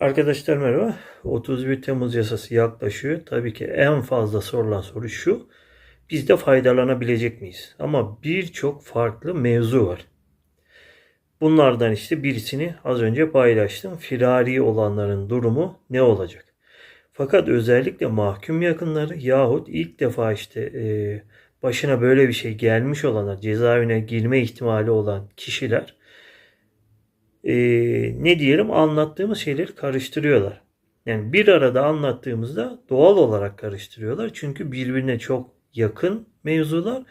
Arkadaşlar merhaba. 31 Temmuz yasası yaklaşıyor. Tabii ki en fazla sorulan soru şu. Biz de faydalanabilecek miyiz? Ama birçok farklı mevzu var. Bunlardan işte birisini az önce paylaştım. Firari olanların durumu ne olacak? Fakat özellikle mahkum yakınları yahut ilk defa işte e, başına böyle bir şey gelmiş olanlar, cezaevine girme ihtimali olan kişiler e, ne diyelim anlattığımız şeyleri karıştırıyorlar. Yani bir arada anlattığımızda doğal olarak karıştırıyorlar. Çünkü birbirine çok yakın mevzular.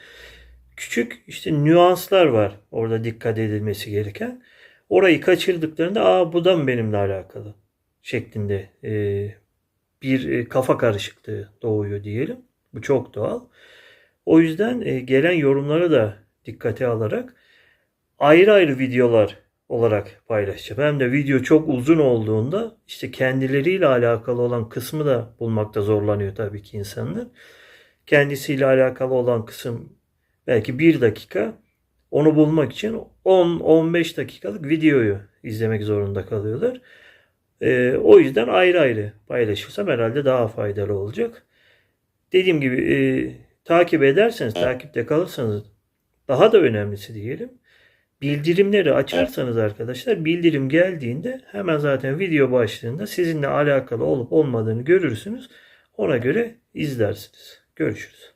Küçük işte nüanslar var orada dikkat edilmesi gereken. Orayı kaçırdıklarında aa bu da mı benimle alakalı şeklinde e, bir e, kafa karışıklığı doğuyor diyelim. Bu çok doğal. O yüzden e, gelen yorumları da dikkate alarak ayrı ayrı videolar olarak paylaşacağım. Hem de video çok uzun olduğunda işte kendileriyle alakalı olan kısmı da bulmakta zorlanıyor tabii ki insanlar. Kendisiyle alakalı olan kısım belki bir dakika. Onu bulmak için 10-15 dakikalık videoyu izlemek zorunda kalıyorlar. Ee, o yüzden ayrı ayrı paylaşırsam herhalde daha faydalı olacak. Dediğim gibi e, takip ederseniz, takipte kalırsanız daha da önemlisi diyelim. Bildirimleri açarsanız arkadaşlar bildirim geldiğinde hemen zaten video başlığında sizinle alakalı olup olmadığını görürsünüz. Ona göre izlersiniz. Görüşürüz.